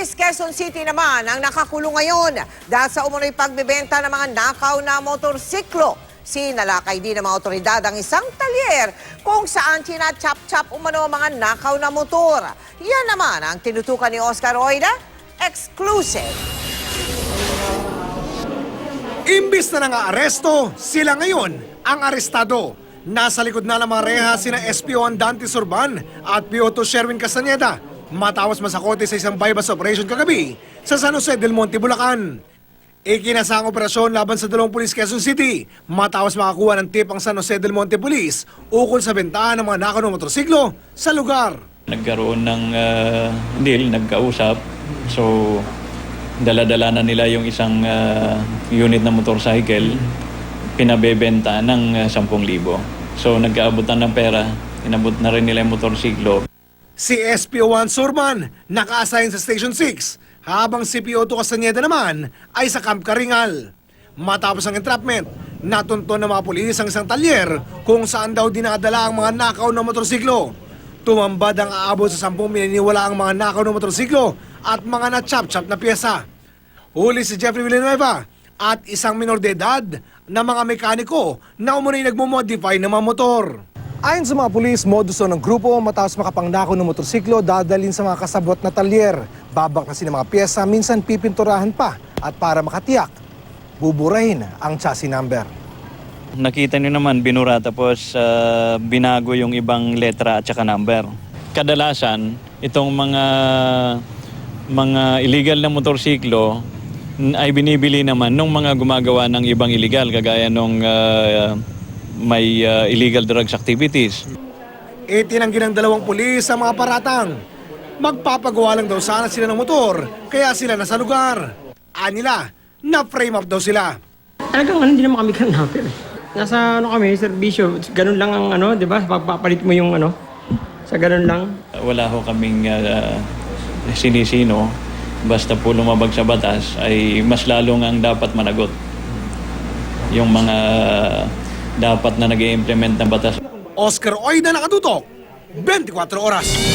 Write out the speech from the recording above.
Police Quezon City naman ang nakakulong ngayon dahil sa umunoy pagbebenta ng mga nakaw na motorsiklo. Sinalakay din ng mga otoridad ang isang talyer kung saan china-chap-chap umano mga nakaw na motor. Yan naman ang tinutukan ni Oscar Oida. Exclusive. Imbis na nang-aaresto, sila ngayon ang arestado. Nasa likod na ng mga reha sina SPO Dante Surban at PO2 Sherwin Castaneda matapos masakote sa isang bypass operation kagabi sa San Jose del Monte, Bulacan. Ikinasa ang operasyon laban sa dalawang pulis Quezon City matapos makakuha ng tip ang San Jose del Monte Police ukol sa bentahan ng mga nakaw ng motorsiklo sa lugar. Nagkaroon ng ah, deal, nagkausap. So, dala-dala na nila yung isang ah, unit na motorcycle, pinabebenta ng ah, 10,000. So, nagkaabutan ng pera, inabot na rin nila yung motorsiklo. Si SPO1 Surman naka-assign sa Station 6 habang si PO2 Castaneda naman ay sa Camp Karingal. Matapos ang entrapment, natunto ng mga pulis ang isang talyer kung saan daw dinadala ang mga nakaw na motorsiklo. Tumambad ang aabot sa sampung mininiwala ang mga nakaw na motorsiklo at mga na-chop-chop na pyesa. Huli si Jeffrey Villanueva at isang minor de edad na mga mekaniko na umunay nagmumodify ng mga motor. Ayon sa mga pulis, modus ng grupo matapos makapangnakaw ng motorsiklo, dadalhin sa mga kasabot na talyer. Babaklasin ng mga pyesa, minsan pipinturahan pa at para makatiyak, buburahin ang chassis number. Nakita niyo naman, binura tapos ah, binago yung ibang letra at saka number. Kadalasan, itong mga mga illegal na motorsiklo ay binibili naman ng mga gumagawa ng ibang illegal kagaya nung ah, may ah, illegal drugs activities. Itinanggi ng dalawang pulis sa mga paratang. Magpapagawa lang daw sana sila ng motor, kaya sila nasa lugar. Anila, na-frame up daw sila. Talagang ano, hindi naman kami kidnapper. eh. Nasa ano kami, serbisyo, ganun lang ang ano, di ba? Papalit mo yung ano, sa ganun lang. Wala ho kaming ah, sinisino. Basta po lumabag sa batas ay mas lalong ang dapat managot. Yung mga dapat na nag implement ng batas. Oscar Oida nakatutok, 24 oras.